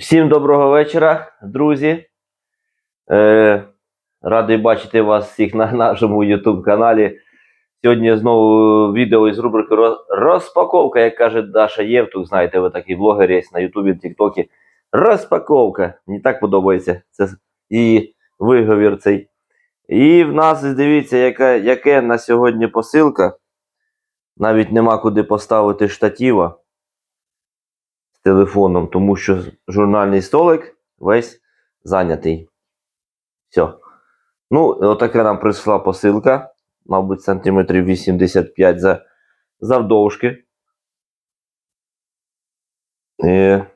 Всім доброго вечора, друзі. Е, радий бачити вас всіх на нашому YouTube каналі. Сьогодні знову відео із рубрики Розпаковка, як каже Даша Євтух. Знаєте, ви такий блогер є на Ютубі, Тіктокі. Розпаковка. Мені так подобається. Це і виговір цей. І в нас, дивіться, яка, яке на сьогодні посилка. Навіть нема куди поставити штатива телефоном, тому що журнальний столик весь зайнятий. Все. Ну, отака нам прийшла посилка, мабуть, сантиметрів 85 за, завдовжки. Е,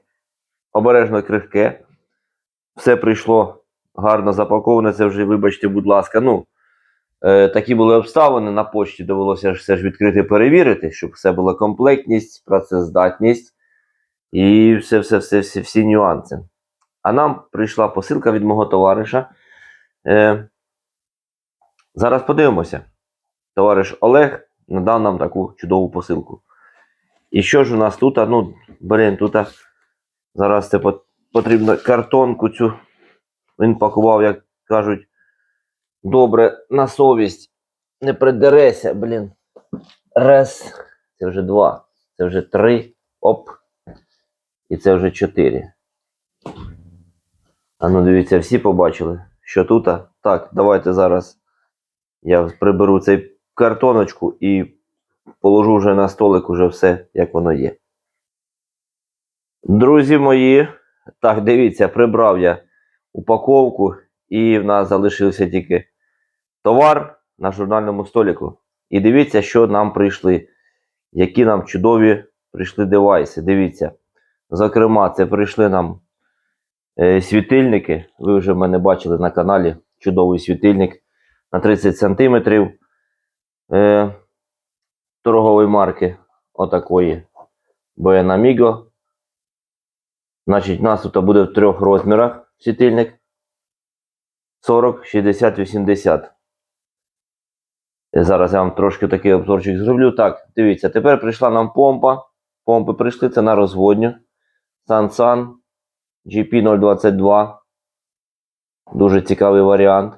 обережно крихке. Все прийшло гарно запаковане. Це вже, вибачте, будь ласка. Ну, е, такі були обставини. На почті довелося все ж відкрити перевірити, щоб все було комплектність, працездатність і все, все, все, всі, всі нюанси. А нам прийшла посилка від мого товариша. Е, зараз подивимося. Товариш Олег надав нам таку чудову посилку. І що ж у нас тут? Ну, блін, тут зараз це пот- потрібно картонку цю. Він пакував, як кажуть, добре на совість. Не придереся, блін. Раз. Це вже два. Це вже три. Оп. І це вже 4. А ну дивіться, всі побачили, що тут. Так, давайте зараз я приберу цей картоночку і положу вже на столик уже все, як воно є. Друзі мої, так, дивіться, прибрав я упаковку, і в нас залишився тільки товар на журнальному столику. І дивіться, що нам прийшли. Які нам чудові прийшли девайси. Дивіться. Зокрема, це прийшли нам е, світильники. Ви вже мене бачили на каналі чудовий світильник на 30 см е, торгової марки отакої Amigo. Значить, у нас тут буде в трьох розмірах світильник 40, 60, 80. Е, Зараз я вам трошки такий обзорчик зроблю. Так, дивіться, тепер прийшла нам помпа. Помпи прийшли, це на розводню. Sansan GP022. Дуже цікавий варіант.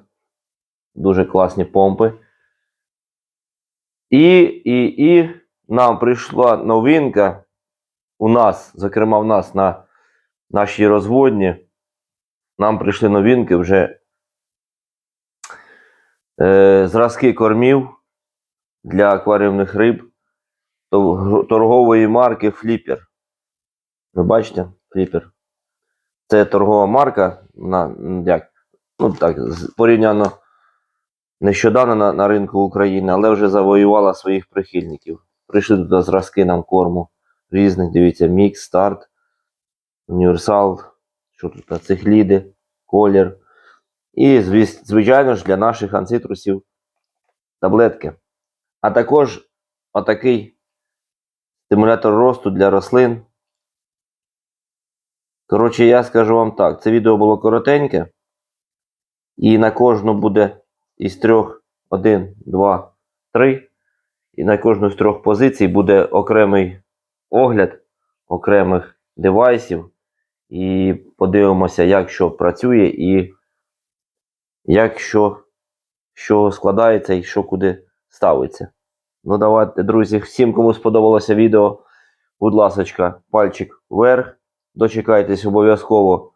Дуже класні помпи. І, і, і нам прийшла новинка. У нас, зокрема, в нас на нашій розводні. Нам прийшли новинки вже е, зразки кормів для акваріумних риб торгової марки Flipper. Ви бачите, Flipper. Це торгова марка, на, як, ну так, порівняно нещодавно на, на ринку України, але вже завоювала своїх прихильників. Прийшли туди зразки нам корму різних, дивіться, мікс, старт, універсал, що тут, цихліди, колір. І, звичайно ж, для наших анцитрусів таблетки. А також отакий стимулятор росту для рослин. Коротше, я скажу вам так: це відео було коротеньке, і на кожну буде із трьох: один, два, три. І на кожну з трьох позицій буде окремий огляд окремих девайсів. І подивимося, як що працює, і як що, що складається і що куди ставиться. Ну, давайте, друзі, всім, кому сподобалося відео, будь ласочка, пальчик вверх. Дочекайтесь обов'язково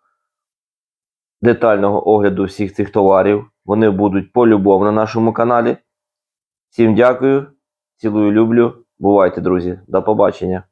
детального огляду всіх цих товарів. Вони будуть по-любому на нашому каналі. Всім дякую, цілую, люблю. Бувайте, друзі. До побачення.